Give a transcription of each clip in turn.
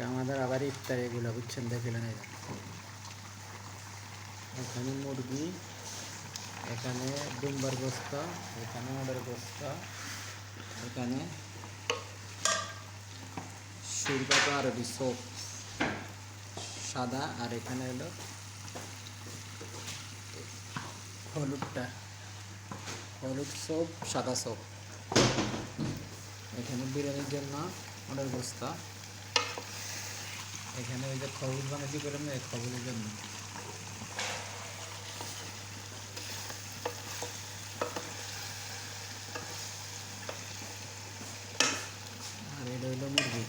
আজকে আমাদের আবার ইফতার এগুলো, বুঝছেন? দেখিলেন। এখানে মুরগি, এখানে দুম্বার গোস্ত, এখানে ওদের গোস্ত, এখানে সুরবা তো আরবি সোপ সাদা, আর এখানে হলো হলুদটা। হলুদ সোপ সাদা সোপ এখানে বিরিয়ানির জন্য ওদের গোস্ত। এখানে ওই যে খবর বানাচ্ছি করলাম না খবরের জন্য আর এটা হইল মুরগি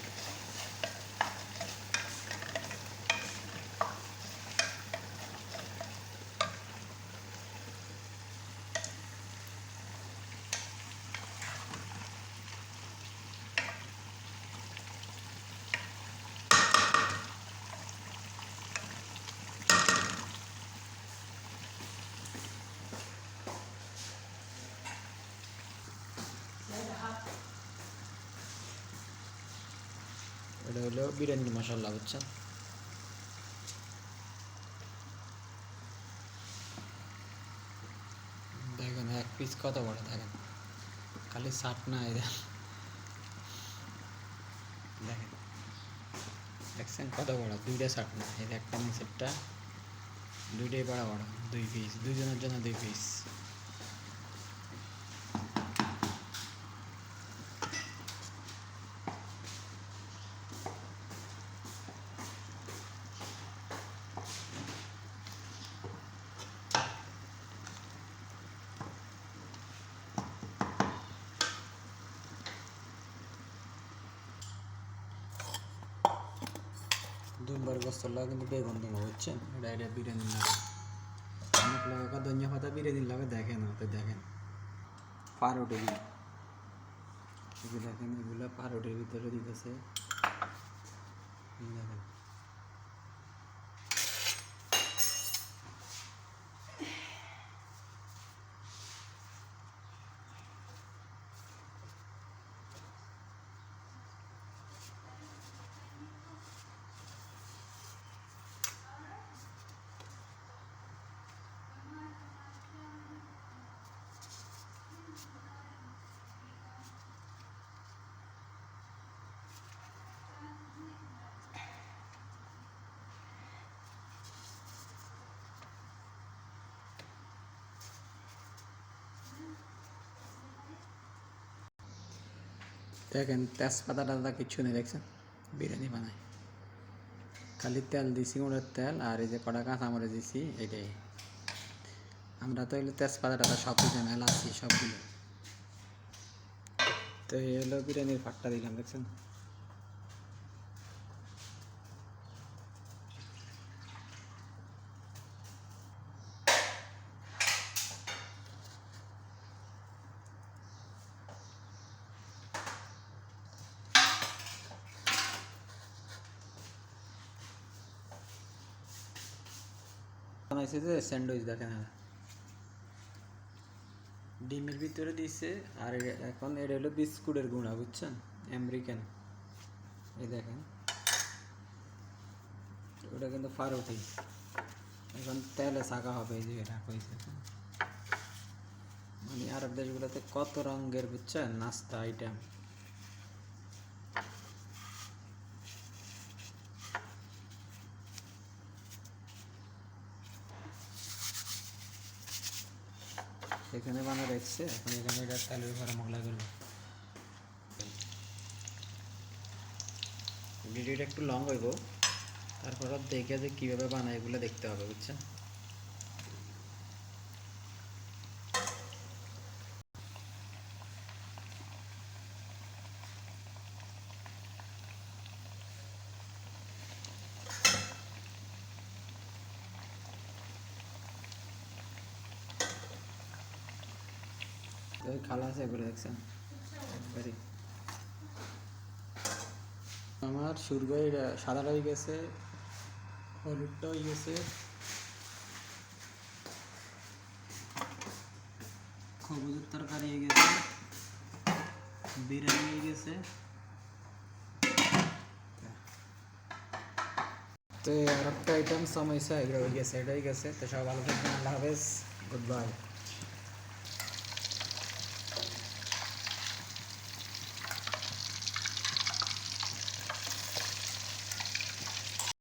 এটা হলো বিরিয়ানি মশলা বুঝছেন দেখেন এক পিস কত বড় দেখেন খালি ষাট না দেখেন দেখেন দেখছেন কত বড় দুইটা ষাট না এই একটা নিচেরটা দুইটাই বড় বড় দুই পিস দুইজনের জন্য দুই পিস দুবার গোস্তর লাগে কিন্তু বেগুন দিব বুঝছেন? এটা এটা বিরিয়ানি লাগে অনেক লাগে ধনিয়া পাতা বিরিয়ানি লাগে দেখেন তো দেখেন। এগুলো দেখেন, এগুলো পারোটির ভিতরে দিতেছে। দেখেন। দেখেন তেজপাতা টাতা কিচ্ছু নেই, দেখছেন? বিরিয়ানি বানাই। খালি তেল দিছি ওটার তেল, আর এই যে কটা কাঁচামরিচ দিছি, এটাই। আমরা তো এগুলো তেজপাতা টাতা সব কিছু আছি সবগুলো। তো এই হলো বিরিয়ানির ফাটটা দিলাম, দেখছেন? বানাইছে যে স্যান্ডউইচ, দেখেন ডিমের ভিতরে দিছে, আর এখন এটা হলো বিস্কুটের গুঁড়া, বুঝছেন? আমেরিকান। এই দেখেন। ওটা কিন্তু ফারুটি এখন তেলে ছাকা হবে, এই যে এটা কইছে। মানে আরব দেশগুলোতে কত রঙের, বুঝছেন? নাস্তা আইটেম এখানে বানা রেখছে, এখন এখানে এটা তেলের ঘরে মগলা করবে। ভিডিওটা একটু লং হইব, তারপর দেখে যে কীভাবে বানায় এগুলো দেখতে হবে, বুঝছেন? এগুলো দেখছেন। আমার সুরবাই সাদাটা হয়ে গেছে, হলুদটা হয়ে গেছে। খবুজের তরকারি হয়ে গেছে, বিরিয়ানি হয়ে গেছে। তো আর একটা আইটেম সমস্যা এগুলো হয়ে গেছে এটাই গেছে। তো সব ভালো থাকবেন, আল্লাহ হাফেজ। Good bye